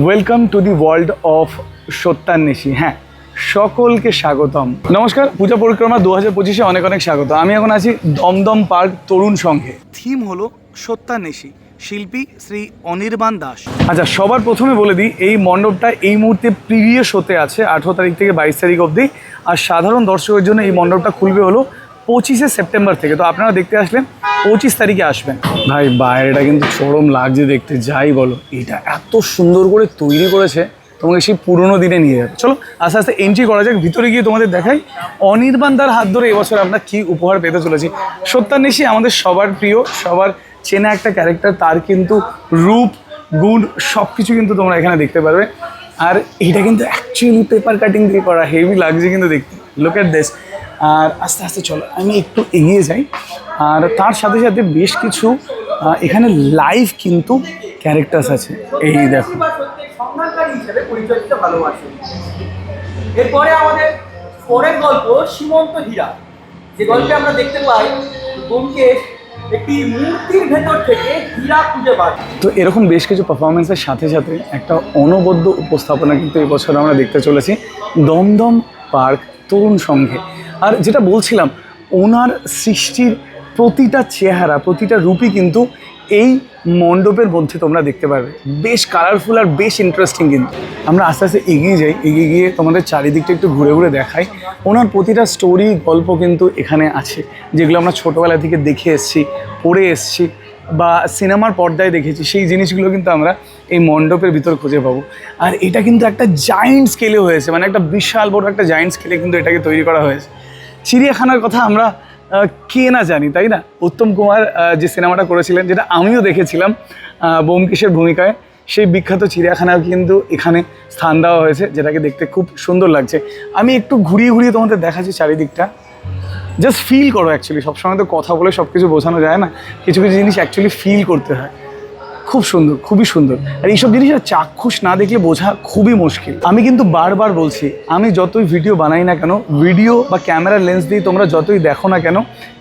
Welcome to the world of Satyanweshi. হ্যাঁ সকলকে স্বাগতম। নমস্কার পূজা পরিক্রমা দু হাজার পঁচিশে অনেক অনেক স্বাগত। আমি এখন আছি দমদম পার্ক তরুণ সংঘে। থিম হলো সত্যান্বেষী শিল্পী শ্রী অনির্বাণ দাস। আচ্ছা সবার প্রথমে বলে দিই এই মণ্ডপটা এই মুহূর্তে প্রিভিয়াস হতে আছে আঠেরো তারিখ থেকে বাইশ তারিখ অবধি। আর সাধারণ দর্শকের জন্য এই মণ্ডপটা খুলবে হলো পঁচিশে সেপ্টেম্বর থেকে। তো আপনারা দেখতে আসলেন পঁচিশ তারিখে আসবেন। ভাই, বাইরেটা কিন্তু চরম লাগছে দেখতে, যাই বলো। এটা এত সুন্দর করে তৈরি করেছে, তোমাকে সেই পুরোনো দিনে নিয়ে যাবে। চলো, আস্তে আস্তে এন্ট্রি করা যাক, ভিতরে গিয়ে তোমাদের দেখাই অনির্বাণ তার হাত ধরে এবছর আমরা কি উপহার পেতে চলেছি। সত্যান্বেষী আমাদের সবার প্রিয়, সবার চেনা একটা ক্যারেক্টার তার কিন্তু রূপ, গুণ সব কিছু কিন্তু তোমরা এখানে দেখতে পারবে। আর এটা কিন্তু অ্যাকচুয়ালি পেপার কাটিং দিয়ে করা হেভি লাগছে কিন্তু দেখতে। লোক অ্যাট দিস আর আস্তে আস্তে চলো আমি একটু এগিয়ে যাই। আর তার সাথে সাথে বেশ কিছু এখানে লাইভ কিন্তু ক্যারেক্টার্স আছে। এই দেখো। এরপরে আমাদের পরের গল্প সীমন্ত হীরা। যে গল্পে আমরা দেখতে পাই ব্যোমকেশ একটি মূর্তির ভেতর থেকে হীরা খুঁজে তো এরকম বেশ কিছু পারফরমেন্সের সাথে সাথে একটা অনবদ্য উপস্থাপনা কিন্তু এবছর আমরা দেখতে চলেছি। দমদম পার্ক তরুণ সংঘে। আর যেটা বলছিলাম, ওনার সৃষ্টির প্রতিটা চেহারা, প্রতিটা রূপই কিন্তু এই মণ্ডপের মধ্যে তোমরা দেখতে পারবে। বেশ কালারফুল আর বেশ ইন্টারেস্টিং কিন্তু। আমরা আস্তে আস্তে এগিয়ে যাই, এগিয়ে গিয়ে তোমাদের চারিদিকটা একটু ঘুরে ঘুরে দেখাই। ওনার প্রতিটা স্টোরি গল্প কিন্তু এখানে আছে, যেগুলো আমরা ছোটোবেলা থেকে দেখে এসেছি, পড়ে এসেছি। বা সিনেমার পর্দায় দেখেছি সেই জিনিসগুলো কিন্তু আমরা এই মণ্ডপের ভিতর খুঁজে পাবো। আর এটা কিন্তু একটা জায়েন্ট স্কেলে হয়েছে মানে একটা বিশাল বড় একটা জায়েন্ট স্কেলে কিন্তু এটাকে তৈরি করা হয়েছে। চিড়িয়াখানার কথা আমরা কে না জানি তাই না? উত্তম কুমার যে সিনেমাটা করেছিলেন যেটা আমিও দেখেছিলাম আহ, ব্যোমকেশের ভূমিকায় সেই বিখ্যাত চিড়িয়াখানাও কিন্তু এখানে স্থান দেওয়া হয়েছে যেটাকে দেখতে খুব সুন্দর লাগছে। আমি একটু ঘুরিয়ে ঘুরিয়ে তোমাদের দেখাচ্ছি চারিদিকটা। জাস্ট ফিল করো অ্যাকচুয়ালি সবসময় তো কথা বলে সব কিছু বোঝানো যায় না। কিছু কিছু জিনিস অ্যাকচুয়ালি ফিল করতে হয়। খুব সুন্দর, খুবই সুন্দর। আর এইসব জিনিস চাক্ষুষ না দেখলে বোঝা খুবই মুশকিল। আমি কিন্তু বারবার বলছি, আমি যতই ভিডিও বানাই না কেন ভিডিও বা ক্যামেরার লেন্স দিয়ে তোমরা যতই দেখো না কেন,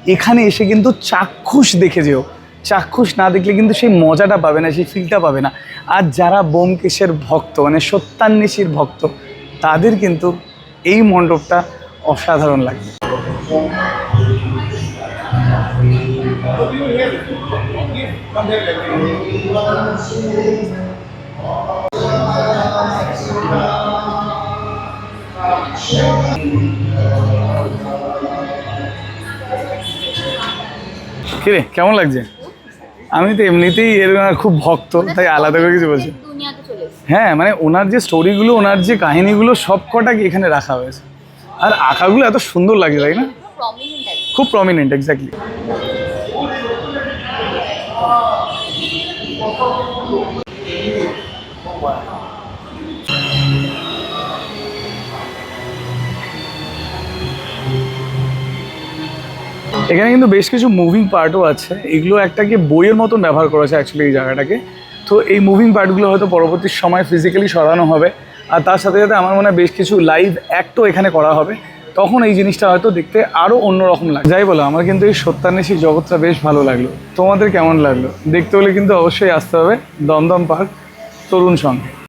এখানে এসে কিন্তু চাক্ষুষ দেখে যেও। চাক্ষুষ না দেখলে কিন্তু সেই মজাটা পাবে না, সেই ফিলটা পাবে না। আর যারা বোমকেশের ভক্ত মানে সত্যান্বেষীর ভক্ত, তাদের কিন্তু এই মণ্ডপটা অসাধারণ লাগে। কিরে কেমন লাগছে? আমি তো এমনিতেই এর খুব ভক্ত তাই আলাদা করে কিছু বলছি। হ্যাঁ মানে ওনার যে স্টোরিগুলো ওনার যে কাহিনীগুলো সব কটাকে এখানে রাখা হয়েছে। আর আঁকাগুলো এত সুন্দর লাগে তাই না? খুব প্রমিনেন্ট এক্স্যাক্টলি এখানে কিন্তু বেশ কিছু মুভিং পার্টও আছে। এগুলো একটাকে বইয়ের মতন ব্যবহার করেছে অ্যাকচুয়ালি এই জায়গাটাকে। তো এই মুভিং পার্টগুলো হয়তো পরবর্তী সময় ফিজিক্যালি সরানো হবে। আর তার সাথে সাথে আমার মনে হয় বেশ কিছু লাইভ অ্যাক্টও এখানে করা হবে। তখন এই জিনিসটা হয়তো দেখতে আরও অন্যরকম লাগে যাই বলো, আমার কিন্তু এই সত্যান্বেষী জগৎটা বেশ ভালো লাগল। তোমাদের কেমন লাগল? দেখতে হলে কিন্তু অবশ্যই আসতে হবে দমদম পার্ক তরুণ সঙ্গে